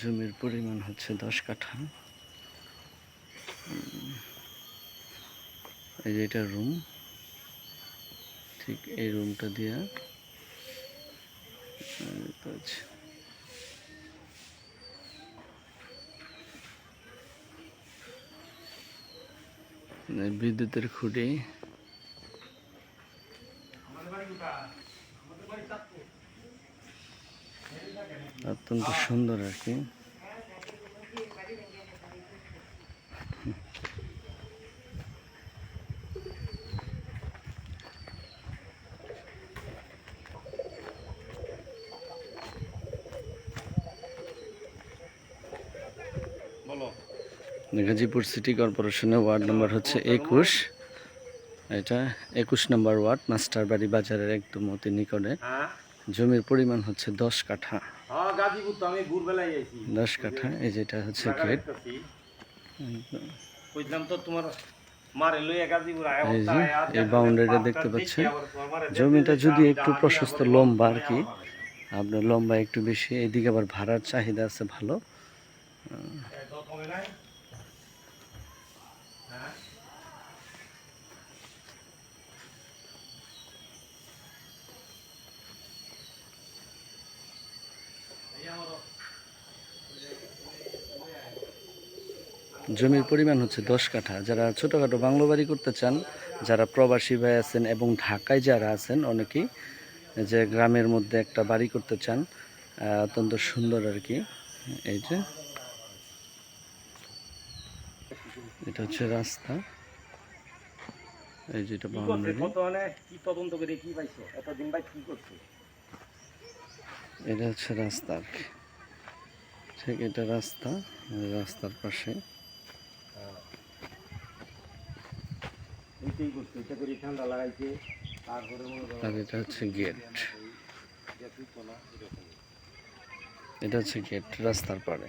জমির পরিমাণ হচ্ছে দশ কাঠা এই যে এটা রুম ঠিক এই রুমটা দিয়া। এই বিদ্যুতের খুঁটি অত্যন্ত সুন্দর আর কি। গাজীপুর সিটি কর্পোরেশনের ওয়ার্ড নম্বর হচ্ছে একুশ। এটা একুশ নম্বর ওয়ার্ড, মাস্টারবাড়ি বাজারের একদম অতি নিকটে। জমির পরিমাণ হচ্ছে দশ কাঠা। হ্যাঁ দশ কাঠা এই যেটা হচ্ছে গেট এই boundary-টা দেখতে পাচ্ছেন। জমিটা যদি একটু প্রশস্ত লম্বা আর কি। আপনার লম্বা একটু বেশি এদিকে আবার ভাড়ার চাহিদা আছে ভালো। জমির পরিমাণ হচ্ছে দশ কাঠা। যারা ছোটোখাটো বাংলো বাড়ি করতে চান যারা প্রবাসী ভাই আছেন এবং ঢাকায় যারা আছেন অনেকেই যে গ্রামের মধ্যে একটা বাড়ি করতে চান অত্যন্ত সুন্দর আর কি। এই যে এটা হচ্ছে রাস্তা। এই কি করছে? এটা হচ্ছে রাস্তা ঠিক এটা রাস্তা রাস্তার পাশে। করছে এটা করে ঠান্ডা লাগাইছে। তারপরে এটা হচ্ছে গেট এটা হচ্ছে গেট রাস্তার পাড়ে।